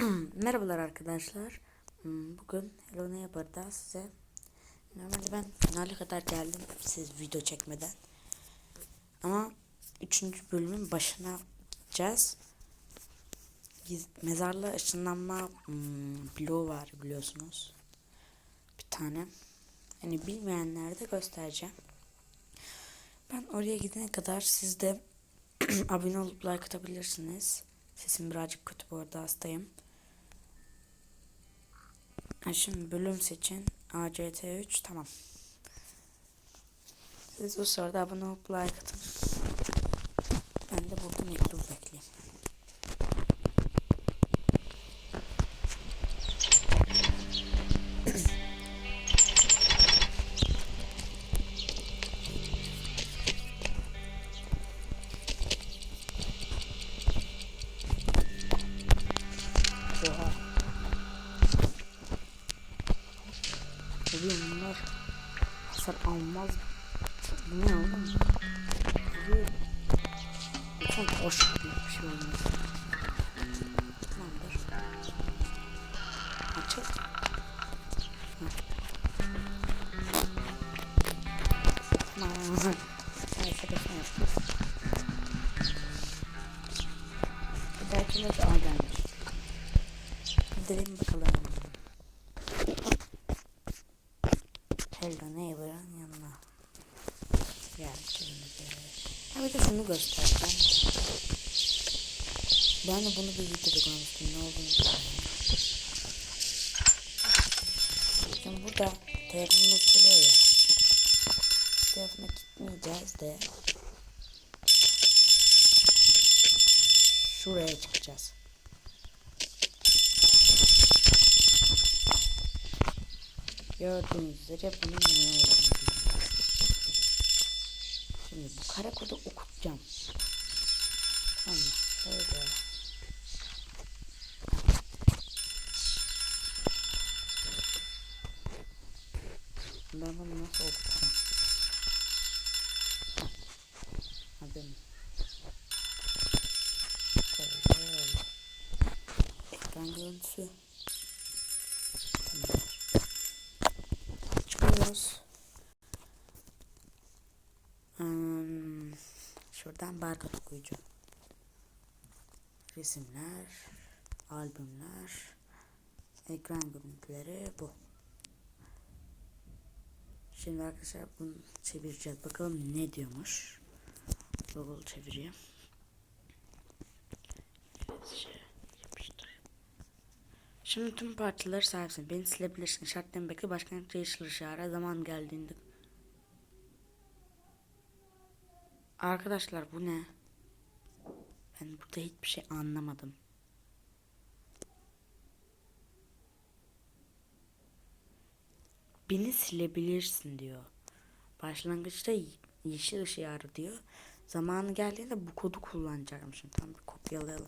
Merhabalar arkadaşlar. Hmm, Bugün Hello Neighbor'da size normalde ben finale kadar geldim siz video çekmeden. Ama 3. bölümün başına gideceğiz. Mezarla ışınlanma hmm, bloğu var biliyorsunuz. Bir tane. Hani bilmeyenlere de göstereceğim. Ben oraya gidene kadar siz de abone olup like atabilirsiniz. Sesim birazcık kötü bu arada hastayım. Şimdi bölüm seçin. ACT3 tamam. Siz o sırada abone olup like atın. Göstereceğim. Ben de bunu bir videoda görmüştüm. Ne olduğunu bilmiyorum. Şimdi burada telefon açılıyor ya. Telefona gitmeyeceğiz de. Şuraya çıkacağız. Gördüğünüz üzere bunun ne olduğunu bilmiyorum. Şimdi bu kara kodu okutacağım. Tamam mı? Şöyle. Ben bunu nasıl okutacağım? Hadi. Şöyle. Ekran görüntüsü. Tamam. Çıkıyoruz. Hmm, şuradan barkod okuyucu. Resimler, albümler, ekran görüntüleri bu. Şimdi arkadaşlar bunu çevireceğiz. Bakalım ne diyormuş. Google çevireyim. Şey. Şimdi tüm parçaları sahipsin. Beni silebilirsin. Şarttan bekle. Başkanlık değiştirir şahara. Zaman geldiğinde. Arkadaşlar bu ne? Ben burada hiçbir şey anlamadım. Beni silebilirsin diyor. Başlangıçta ye- yeşil ışığı ara diyor. Zamanı geldiğinde bu kodu kullanacakmışım. Tamam bir kopyalayalım.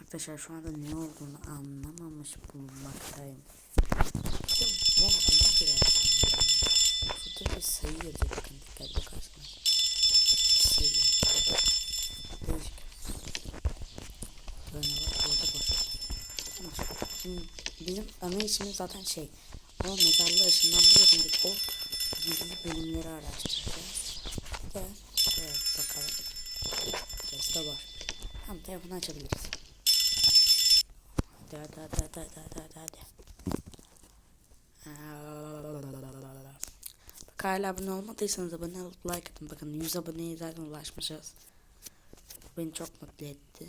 Arkadaşlar şu anda ne olduğunu anlamamış bulunmaktayım. Ya, bu ona girersin ya. Şurada bir sayı yazıyor. Bakın dikkat bakarsınız. Sayı. Değişik. Böyle var. Orada boş. Tamam. Şimdi işimiz zaten şey. O mezarlı ışınlandırıyorduk. O gizli bölümleri araştıracağız. Gel. Evet bakalım. Teste var. Tamam telefonu açabiliriz. Hadi hadi hadi hadi hadi hadi hadi. Bak hala abone olmadıysanız abone olup like atın. Bakın 100 aboneye zaten ulaşmışız. Beni çok mutlu etti.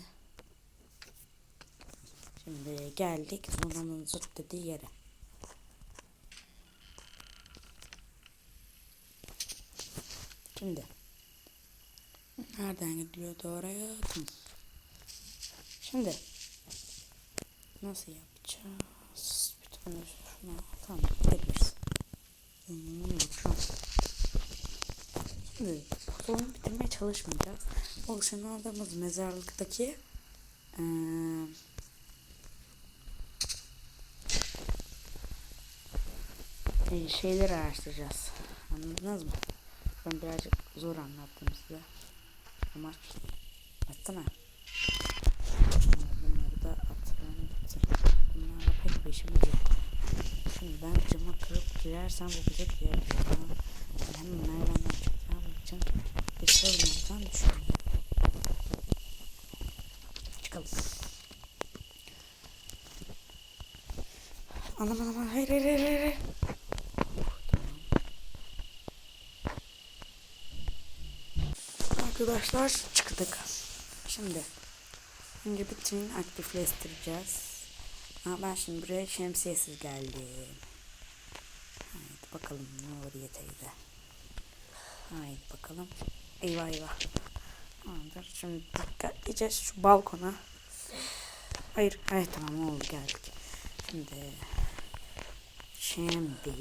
Şimdi geldik Zunan'ın zırt dediği yere. Şimdi nereden gidiyordu oraya? Şimdi nasıl yapacağız? Bir tane şuna tamam gidebiliriz. Şimdi bunu bitirmeye çalışmayacağız. O aldığımız mezarlıktaki eee e, şeyler araştıracağız. Anladınız mı? Ben birazcık zor anlattım size. Ama atsana. Bunları da atlarına gitsin. Bunlarla pek bir işimiz yok. Şimdi ben cama kırıp girersem bu bize diğer cama hem nereden çıkacağım için bir sorunlardan düşünüyorum. Çıkalım. Anam anam hayır hayır hayır hayır. Arkadaşlar çıktık. Şimdi önce bir aktifleştireceğiz. Ama ben şimdi buraya şemsiyesiz geldim. Haydi bakalım ne olur yeterli. Haydi bakalım. Eyvah eyvah. Tamamdır. Şimdi dikkatlice şu balkona. Hayır, hayır tamam oldu geldik. Şimdi Şimdi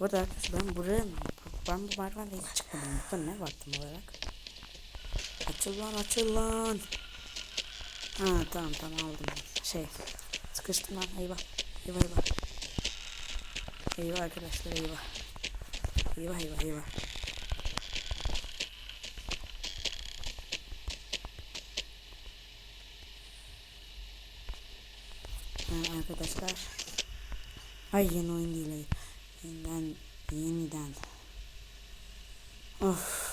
Bu arada ben buraya ben bu merdivende hiç çıkmadım. Burada ne var tam olarak? Açıl lan açıl lan. Ha tamam tamam aldım. Şey sıkıştım lan eyvah. Eyvah eyvah. Eyvah arkadaşlar eyvah. Eyvah eyvah eyvah. Ha, arkadaşlar. Ay yeni oyun değil. Yeniden yeniden. Of.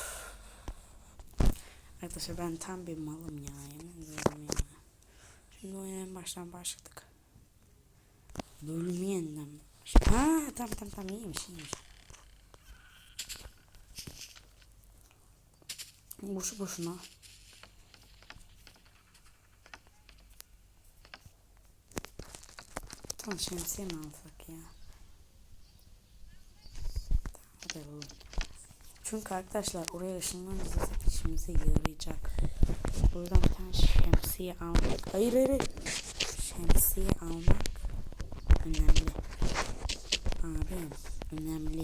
Arkadaşlar ben tam bir malım ya. Yemin ediyorum ya. Şimdi oyuna en baştan başladık. Bölümü yeniden. Ha tamam tamam tamam iyiymiş iyiymiş. Boşu boşuna. Tamam şemsiye mi alsak ya? Hadi alalım. Çünkü arkadaşlar oraya ışınlanınca zaten işimize yarayacak. Buradan bir tane şemsiye almak. Hayır hayır. Şemsiye almak önemli. Abim önemli.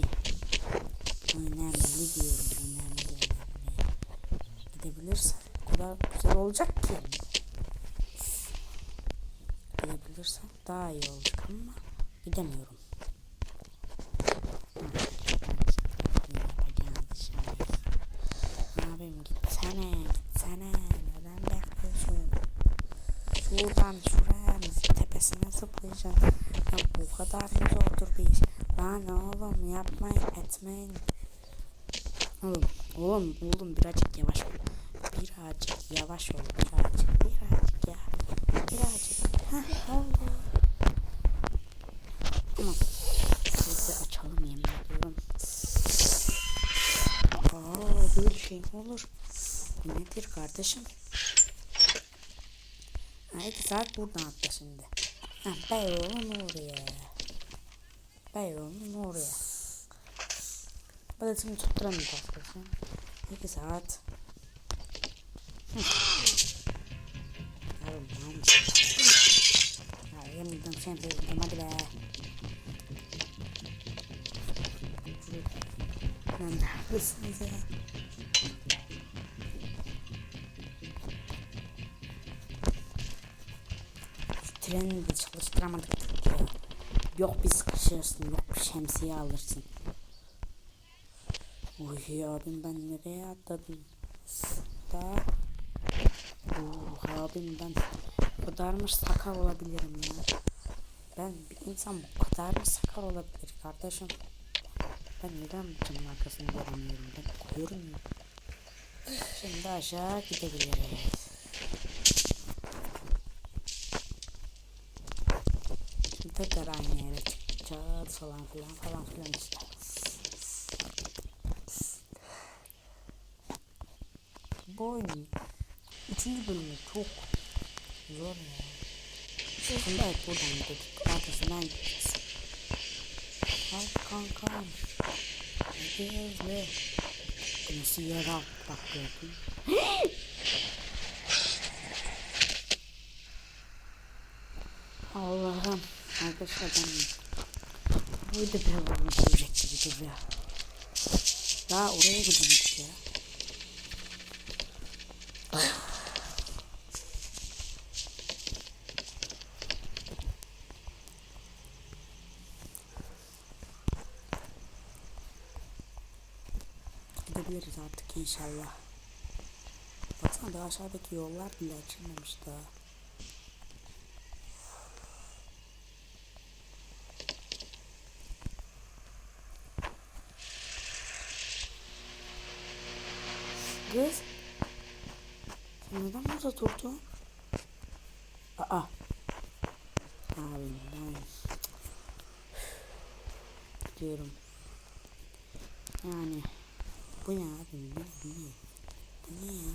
Önemli diyorum. Önemli önemli. Gidebilirsen o kadar güzel olacak ki. Gidebilirsem daha iyi olacak ama gidemiyorum. Abim gitsene gitsene neden bekliyorsun? Şuradan şuraya tepesine zıplayacağım. Ya bu kadar mı zordur bir iş? Lan oğlum yapmayın etmeyin. Oğlum oğlum oğlum birazcık yavaş ol. Birazcık yavaş ol birazcık birazcık ya. Birazcık. Heh oldu. Tamam. Sizi açalım yemin ediyorum. Aa böyle şey mi olur? Nedir kardeşim? Ha, iki saat buradan atla şimdi. Ha, Beyoğlu'nun oraya. Beyoğlu'nun oraya. Balıtımı tutturamayacağız kızım. İki saat. Yavrum tamam? Ya yemin sen sevdim hadi be. Lan neredesiniz ya? Treni de çalıştıramadık ya. Yok bir sıkışırsın, yok bir şemsiye alırsın. Uy abim ben nereye atladım? Daha Uh, abim ben bu kadar mı sakal olabilirim ya? Ben bir insan bu kadar mı sakal olabilir kardeşim? Ben neden bunun arkasını göremiyorum? Ben koyuyorum ya. Şimdi aşağı gidebiliriz. Şimdi tekrar aynı yere çıkacağız falan filan falan filan işte. Bu oyun Üçüncü bölümü çok zor ya. Şimdi evet buradan gittik. Arkasından gideceğiz. Al kankam. Hadi hızlı. Nasıl yere bak gördün. Arkadaşlar ben burada bir havamı görecek gibi duruyor. Daha oraya gidemedik ya. Gidebiliriz artık inşallah. Baksana daha aşağıdaki yollar bile açılmamış daha. Kız. Neden burada durdun? Aa. Abi ben diyorum. Yani bu ne abi bu, bu ne? Bu ne ya?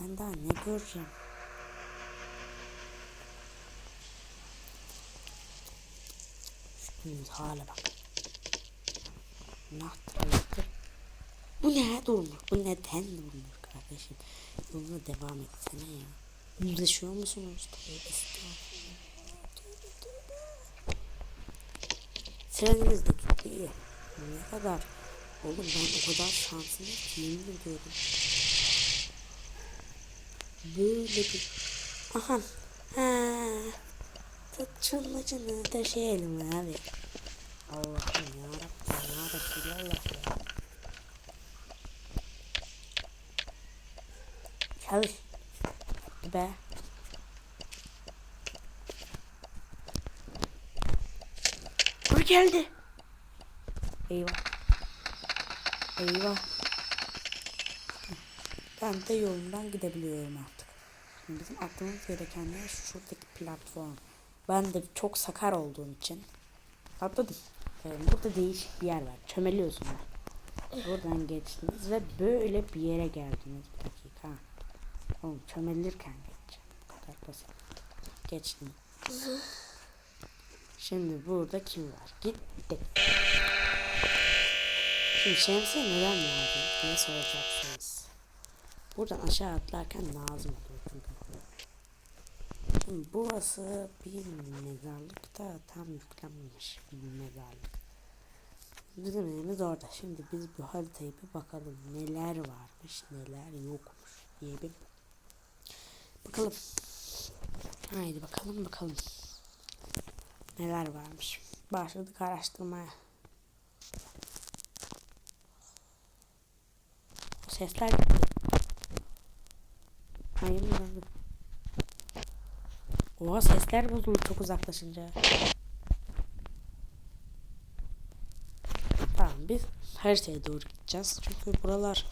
Ben daha ne göreceğim? Şunun hala bak. Nahtırlıktır. Bu ne durmuş? Bu neden durmuş kardeşim? Yoluna devam etsene ya. Yüzleşiyor musunuz? Trenimiz de gitti iyi. Ne kadar? Oğlum ben o kadar şanslıyım ki yemin ediyorum. Böyle bir... Aha. Ha. Tut şunun ucunu taşıyalım abi. Allah'ım yarabbim yarabbim Allah Çalış. Be. Bu geldi. Eyvah. Eyvah. Ben de yolundan gidebiliyorum artık. Şimdi bizim atlamamız gereken yer şuradaki platform. Ben de çok sakar olduğum için atladım. Ee, burada değişik bir yer var. Çömeliyorsunuz. Buradan geçtiniz ve böyle bir yere geldiniz. Bir dakika. Oğlum çömelirken geçeceğim. Bu kadar basit. Geçtim. Şimdi burada kim var? Gitti. Şimdi şemsiye neden lazım diye soracaksınız. Buradan aşağı atlarken lazım oluyor çünkü. Şimdi burası bir mezarlık da tam yüklenmemiş bir mezarlık. Bizim evimiz orada. Şimdi biz bu haritayı bir bakalım neler varmış neler yokmuş diye bir bakalım. Haydi bakalım bakalım. Neler varmış. Başladık araştırmaya. Sesler gitti. Hayır mı? Oha sesler bozuldu çok uzaklaşınca. Tamam biz her şeye doğru gideceğiz. Çünkü buralar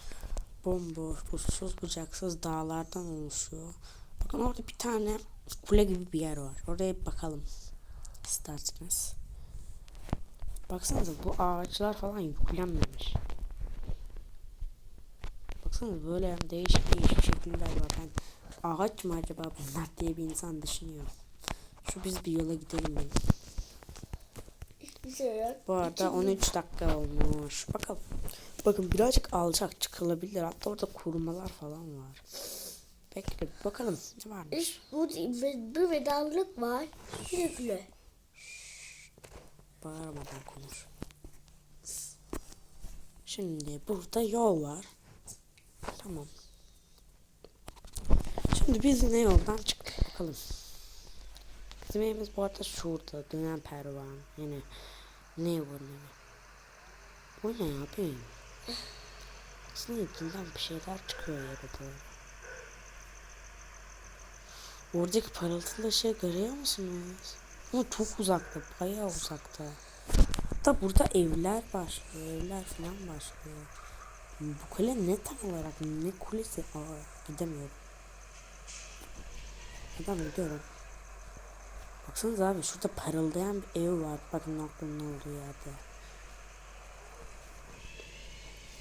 bomboş, uçsuz bucaksız dağlardan oluşuyor. Bakın orada bir tane kule gibi bir yer var. Oraya bir bakalım. İsterseniz. Baksanıza bu ağaçlar falan yüklenmemiş. Baksanıza böyle değişik değişik şekiller var. Ben ağaç mı acaba bunlar diye bir insan düşünüyor. Şu biz bir yola gidelim. mi? Bu arada 13 dakika olmuş. Bakalım. Bakın birazcık alçak çıkılabilir. Hatta orada kurumalar falan var. Bekle bakalım ne varmış. İş, bu bir vedalık var. Sürekli. Bağırmadan konuş. Şimdi burada yol var. Tamam. Şimdi biz ne yoldan çıktık bakalım. Bizim evimiz bu arada şurada. Dönen pervan. Yani ne bu ne? Bu ne abi? Aslında içinden bir şeyler çıkıyor yere doğru. Oradaki parıltılı şey görüyor musunuz? Ama çok uzakta, bayağı uzakta. Hatta burada evler başlıyor, evler falan başlıyor. Bu kule ne tam olarak, ne kulesi? Aa, gidemiyorum. Neden gidiyorum? Baksanıza abi şurada parıldayan bir ev var. Bakın aklımın olduğu yerde.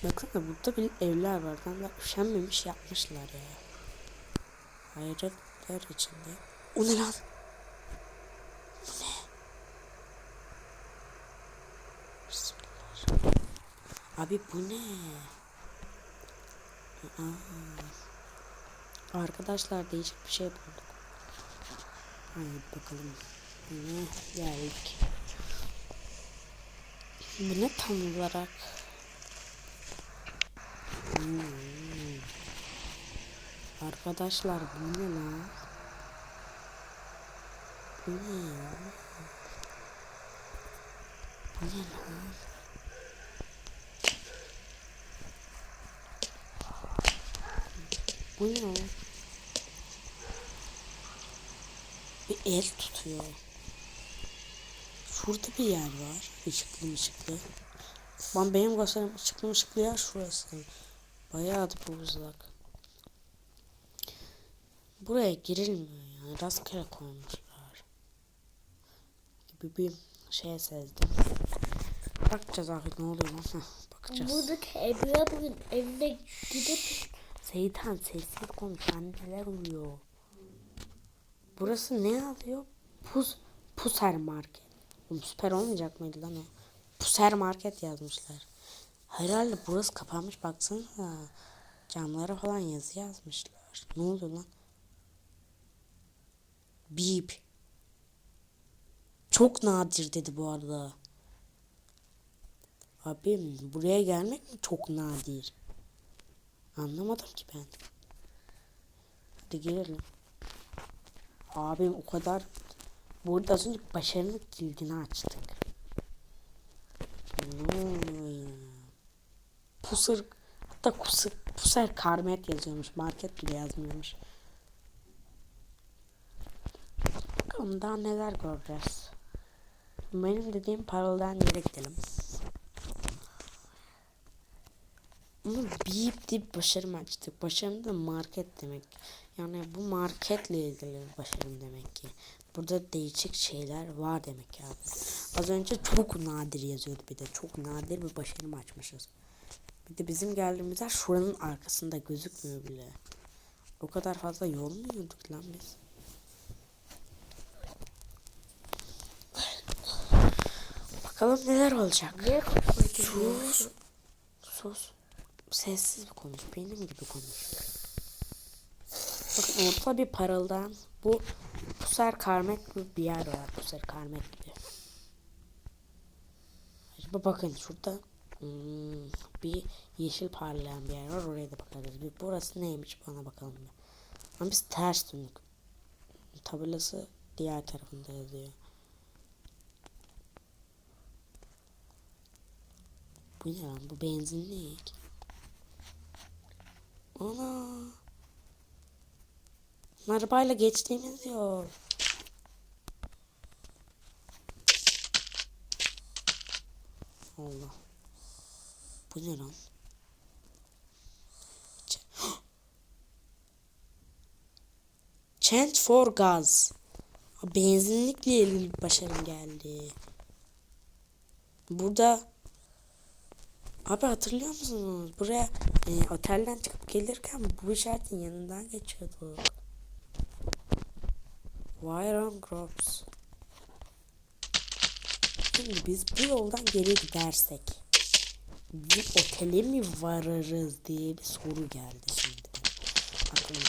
Baksana burada bir evler var. De üşenmemiş yapmışlar ya. Hayretler içinde. O ne lan? Bu ne? Abi bu ne? Aa. Arkadaşlar değişik bir şey bulduk. Haydi bakalım. Ne geldik. Bu ne tam olarak? Hmm. Arkadaşlar bu ne lan? Bu ne ya? Lan? Bir el tutuyor. Şurada bir yer var. Işıklı ışıklı. Ben benim gösterim ışıklı ışıklı yer şurası. Bayağı da bu uzak. Buraya girilmiyor yani. Rastgele koymuşlar. Gibi bir şey sezdim. Bakacağız artık ne oluyor lan. Heh, bakacağız. Buradaki Emre bugün evine gidip Seytan sessiz konuş. Lan neler oluyor? Burası ne alıyor? Pus, Puser Market. Oğlum süper olmayacak mıydı lan o? Puser Market yazmışlar. Herhalde burası kapanmış baksana. Camlara falan yazı yazmışlar. Ne oluyor lan? Bip. Çok nadir dedi bu arada. Abim buraya gelmek mi çok nadir? Anlamadım ki ben. Hadi girelim. Abim o kadar burada az önce başarının kilidini açtık. Pusır hatta kusur, puser karmet yazıyormuş. Market bile yazmıyormuş. Bakalım daha neler göreceğiz. Benim dediğim paralelden yere gidelim. Ama bip deyip başarım açtık. Başarım da market demek. Yani bu marketle ilgili başarım demek ki. Burada değişik şeyler var demek ki abi. Az önce çok nadir yazıyordu bir de. Çok nadir bir başarım açmışız. Bir de bizim geldiğimiz yer şuranın arkasında gözükmüyor bile. O kadar fazla yol mu yürüdük lan biz? Bakalım neler olacak. niye Sus. Sus. Sessiz bir konuş. Benim gibi konuş. Bakın ortada bir parıldan bu Puser Karmet gibi bir yer var. Puser Karmet gibi. Acaba bakın şurada hmm, bir yeşil parlayan bir yer var. Oraya da bakarız. Bir burası neymiş bana bakalım bir. Ama biz ters döndük. Tabelası diğer tarafında yazıyor. Bu ne lan? Bu benzinlik. Ana. Arabayla geçtiğimiz yol. Allah. Bu ne lan? Chant for gaz. Benzinlikle ilgili bir başarım geldi. Burada Abi hatırlıyor musunuz? Buraya e, otelden çıkıp gelirken bu işaretin yanından geçiyorduk. Wyron Groves. Şimdi biz bu yoldan geri gidersek bizim otele mi varırız diye bir soru geldi şimdi. Aklıma.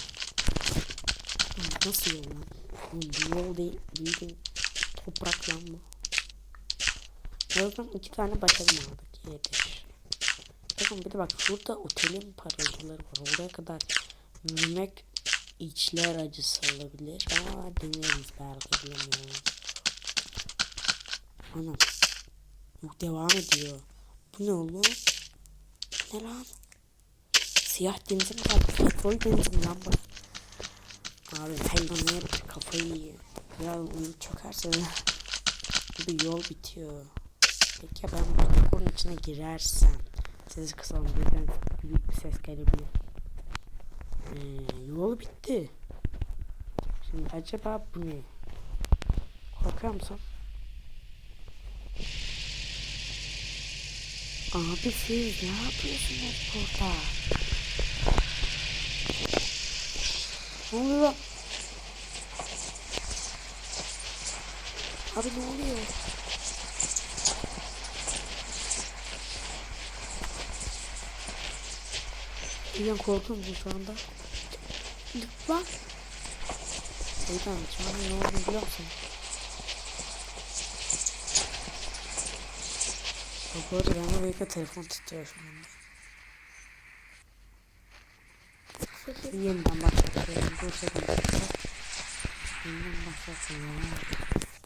Nasıl yol lan? Bu yol değil. Bildiğin toprak lan bu. O zaman iki tane başarım aldık. Yedir. Bakın bir de bak şurada otelin parıltıları var. Oraya kadar yürümek içler acısı olabilir. Ama deneriz belki bilemiyorum. Anam. Yok devam ediyor. Bu ne oğlum? Ne lan? Siyah benzin mi var? Petrol benzin mi lan bu? Abi niye kafayı yiyor? Ya onu çökerse bir yol bitiyor. Peki ya ben bu çukurun içine girersem Sesi kısalım birden büyük bir ses gelebilir. Ee, yol bitti. Şimdi acaba bu ne? Korkuyor musun? Abi siz ne yapıyorsunuz burada? Ne oluyor? Abi ne oluyor? Birden korkuyor musun şu anda? bak Şeytan şu an ne olduğunu biliyor musun? Bak bu arada ben buraya telefon titriyor şu anda. Yeniden başlatıyorum. Dur çekin. Yeniden başlatıyorum.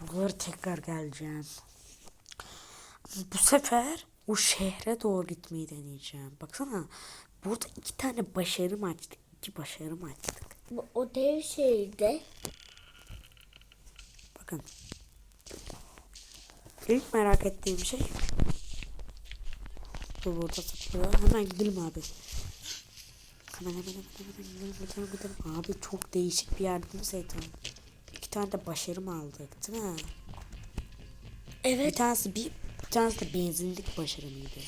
Buraları tekrar geleceğim. Bu sefer o şehre doğru gitmeyi deneyeceğim. Baksana burada iki tane başarım açtık. İki başarım açtık. bu o dev şehirde Bakın. İlk merak ettiğim şey bu burada satılıyor. Hemen gidelim abi. Hemen hemen hemen hemen gidelim gidelim gidelim. Abi çok değişik bir yer değil mi Seytan? İki tane de başarım aldık değil mi? Bir Evet tanesi bir, bir tanesi de benzinlik başarımıydı.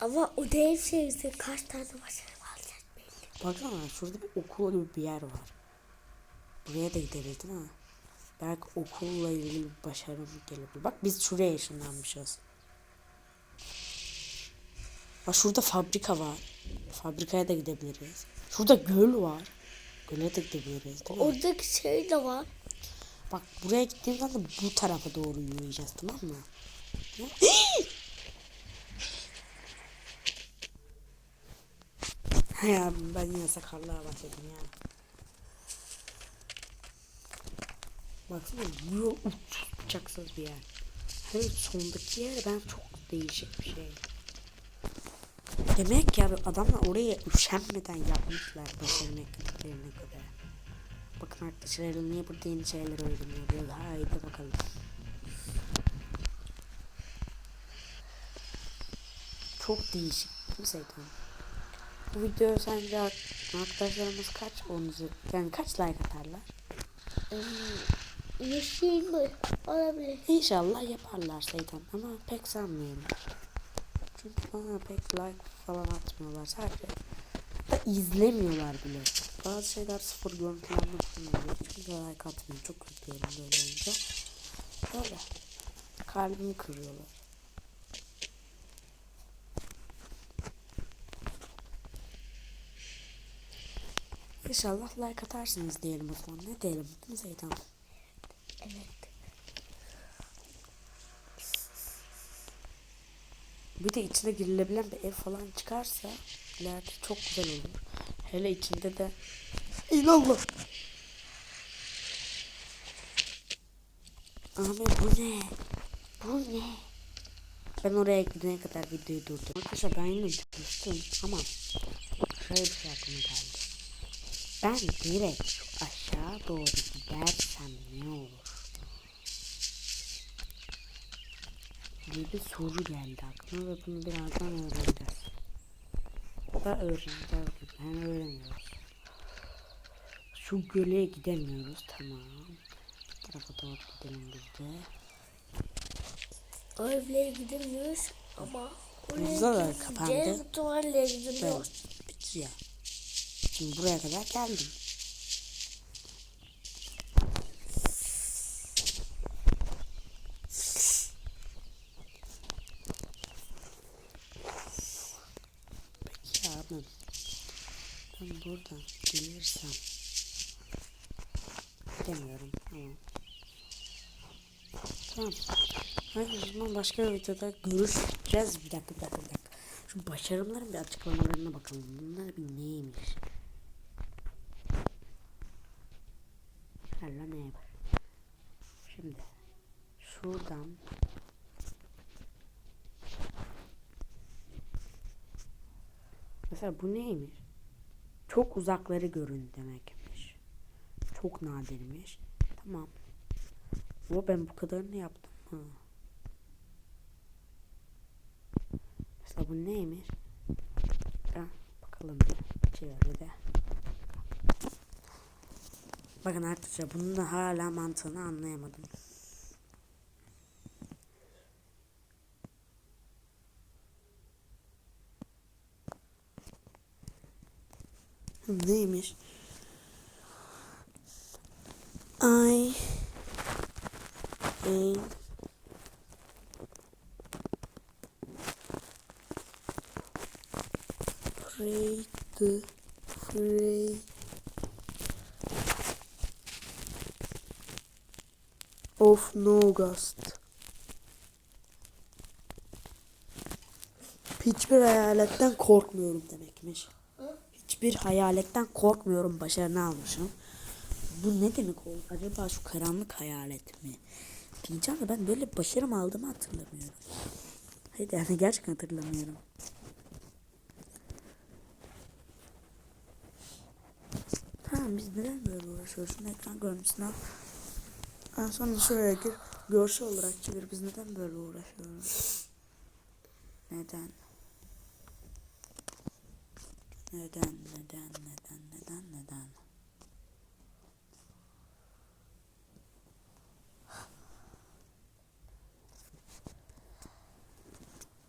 Ama o değil şeyse kaç tane başarı alacak belli. Baksana şurada bir okul gibi bir yer var. Buraya da gideriz değil mi? Belki okulla ilgili bir başarım gelebilir. Bak biz şuraya ışınlanmışız. Bak şurada fabrika var. Fabrikaya da gidebiliriz. Şurada göl var. Göle de gidebiliriz değil mi? Oradaki şey de var. Bak buraya gittiğimizde de bu tarafa doğru yürüyeceğiz tamam mı? ya ben yine sakarlığa başladım ya. Baksana bu uçaksız bir yer. Hele sondaki yer ben çok değişik bir şey. Demek ya adamlar oraya üşenmeden yapmışlar başarmak kadar. Bakın arkadaşlar niye burada yeni şeyler öğreniyor diyor. Haydi bakalım. Çok değişik mi Seytan? Bu video sence arkadaşlarımız kaç onu yani kaç like atarlar? Yeşil mi? Olabilir. İnşallah yaparlar Seytan ama pek sanmıyorum. Çünkü bana pek like falan atmıyorlar sadece. Da izlemiyorlar bile. Bazı şeyler sıfır görüntülenme kullanıyor. Çünkü like atmıyor. Çok üzülüyorum böyle olunca. Böyle. Kalbimi kırıyorlar. İnşallah like atarsınız diyelim o zaman. Ne diyelim? Değil mi Seytan? Evet. Bir de içine girilebilen bir ev falan çıkarsa ileride çok güzel olur. Hele içinde de İnallah. Abi bu ne? Bu ne? Ben oraya gidene kadar videoyu durdum. Arkadaşlar ben yine düştüm ama şöyle bir şey aklıma geldi. Ben direkt aşağı doğru gidersem ne olur? diye bir soru geldi aklıma ve bunu birazdan öğreneceğiz. Da öğreneceğiz gibi. Hem öğreniyoruz. Şu göle gidemiyoruz. Tamam. Bu tarafa doğru gidelim biz de. O evlere gidemiyoruz ama Burada da oraya kapandı. gideceğiz. Tuvalete Evet. gidemiyoruz. Şimdi buraya kadar geldim. Peki abi. Ben buradan gelirsem demiyorum tamam. Tamam. Hadi zaman başka bir videoda görüşeceğiz. Bir dakika bir dakika bir dakika. Şu başarımların bir açıklamalarına bakalım. Bunlar bir neymiş? Hala ne var? Şimdi şuradan Mesela bu neymiş? Çok uzakları görün demekmiş. Çok nadirmiş. Tamam. Ama ben bu kadarını yaptım. Ha. Mesela bu neymiş? Ha, bakalım çevrede. Bakın arkadaşlar bunun da hala mantığını anlayamadım. Neymiş? I am pray the of Nogast. Hiçbir hayaletten korkmuyorum demekmiş. Hiçbir hayaletten korkmuyorum başarını almışım. Bu ne demek oldu? Acaba şu karanlık hayalet mi? Diyeceğim de ben böyle başarım aldığımı hatırlamıyorum. Hayır yani gerçekten hatırlamıyorum. Tamam biz neden böyle uğraşıyoruz? Ekran görüntüsüne al. En sonra şuraya gir. Görsel olarak çevir. Biz neden böyle uğraşıyoruz? Neden? Neden, neden, neden, neden, neden?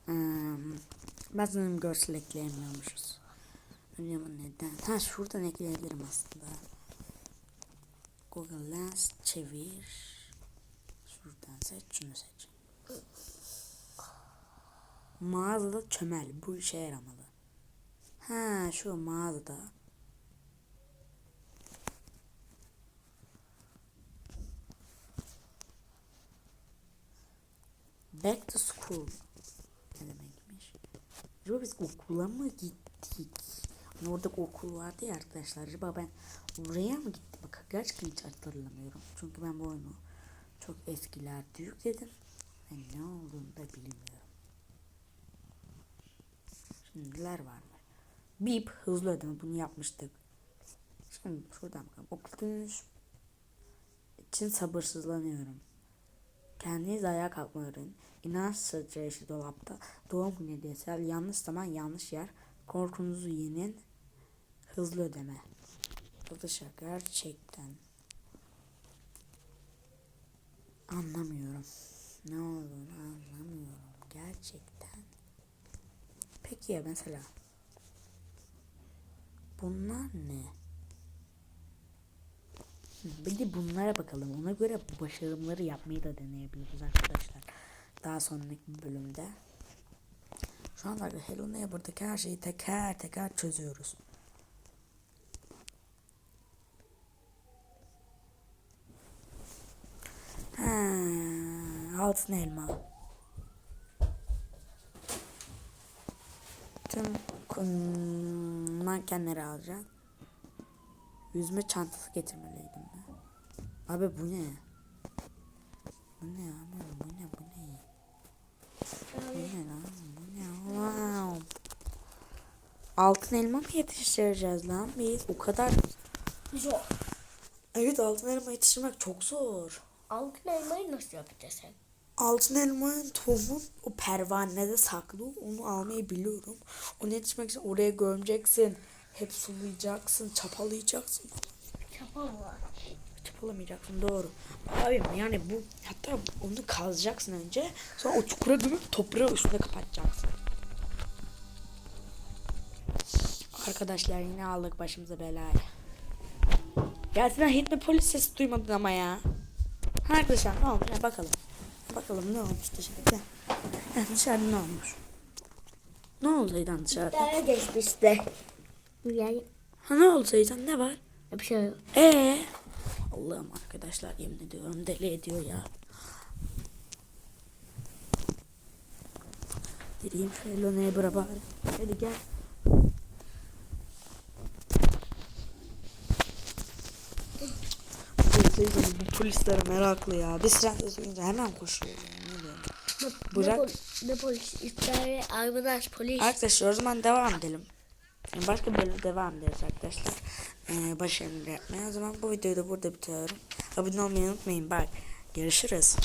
Hmm, bazen görsel ekleyemiyormuşuz. Öyle neden? Ha şuradan ekleyebilirim aslında. Google Lens çevir. Şuradan seç, şunu seç. Mağazada çömel. Bu işe yaramalı. Ha şu mağazada. Back to school. Ne demekmiş? Acaba biz okula mı gittik? Hani orada okul vardı ya arkadaşlar. Acaba ben oraya mı gittim? Bak gerçekten hiç hatırlamıyorum. Çünkü ben bu oyunu çok eskilerde yükledim. Ve ne olduğunu da bilmiyorum. Şimdiler var mı? Bip hızlı ödeme bunu yapmıştık. Şimdi şuradan bakalım. Okul dönüş için sabırsızlanıyorum. Kendiniz ayağa kalkma öğrenin. İnanç stratejisi dolapta. Doğum günü hediyesi. Yanlış zaman yanlış yer. Korkunuzu yenin. Hızlı ödeme. Arkadaşlar gerçekten anlamıyorum. Ne olduğunu anlamıyorum. Gerçekten. Peki ya mesela bunlar ne? Bir de bunlara bakalım. Ona göre başarımları yapmayı da deneyebiliriz arkadaşlar. Daha sonraki bölümde. Şu anda Hello Neighbor'daki her şeyi teker teker çözüyoruz. Ha, altın elma. Tüm mankenleri alacağım. Yüzme çantası getirmeliydim ben. Abi bu ne? Bu ne abi? Bu ne? Bu ne? Bu ne lan? Bu ne? Wow. Altın elma mı yetiştireceğiz lan biz? O kadar. Zor. Evet altın elma yetiştirmek çok zor. Altın elmayı nasıl yapacaksın sen? Altın elmanın tohumu o pervanede saklı. Onu almayı biliyorum. Onu yetiştirmek için oraya gömeceksin. Hep sulayacaksın, çapalayacaksın. Çapa mı var? Çapalamayacaksın doğru. Abi yani bu hatta onu kazacaksın önce. Sonra o çukura gömüp toprağı üstüne kapatacaksın. Arkadaşlar yine aldık başımıza belayı. Gelsin hit mi polis sesi duymadın ama ya. Arkadaşlar ne olmuş ya bakalım. Bakalım ne olmuş dışarıda. Ha, dışarıda ne olmuş? Ne oldu Zeydan dışarıda? Daha geçmişti. Yani Ha ne oldu Zeydan ne var? bir şey yok. Ee? Allah'ım arkadaşlar yemin ediyorum deli ediyor ya. Gireyim şu Hello Neighbor'a bari. Hadi gel. Bu polisler meraklı ya. Biz sen de hemen koşuyoruz. yani, Ne. Bırak. Ne, pol- ne polis? İstari, arkadaş polis. Arkadaşlar o zaman devam edelim. Yani Başka bir bölümde devam ederiz arkadaşlar. Ee, başarılı yapmaya. O zaman bu videoyu da burada bitiriyorum. Abone olmayı unutmayın. Bye. Görüşürüz.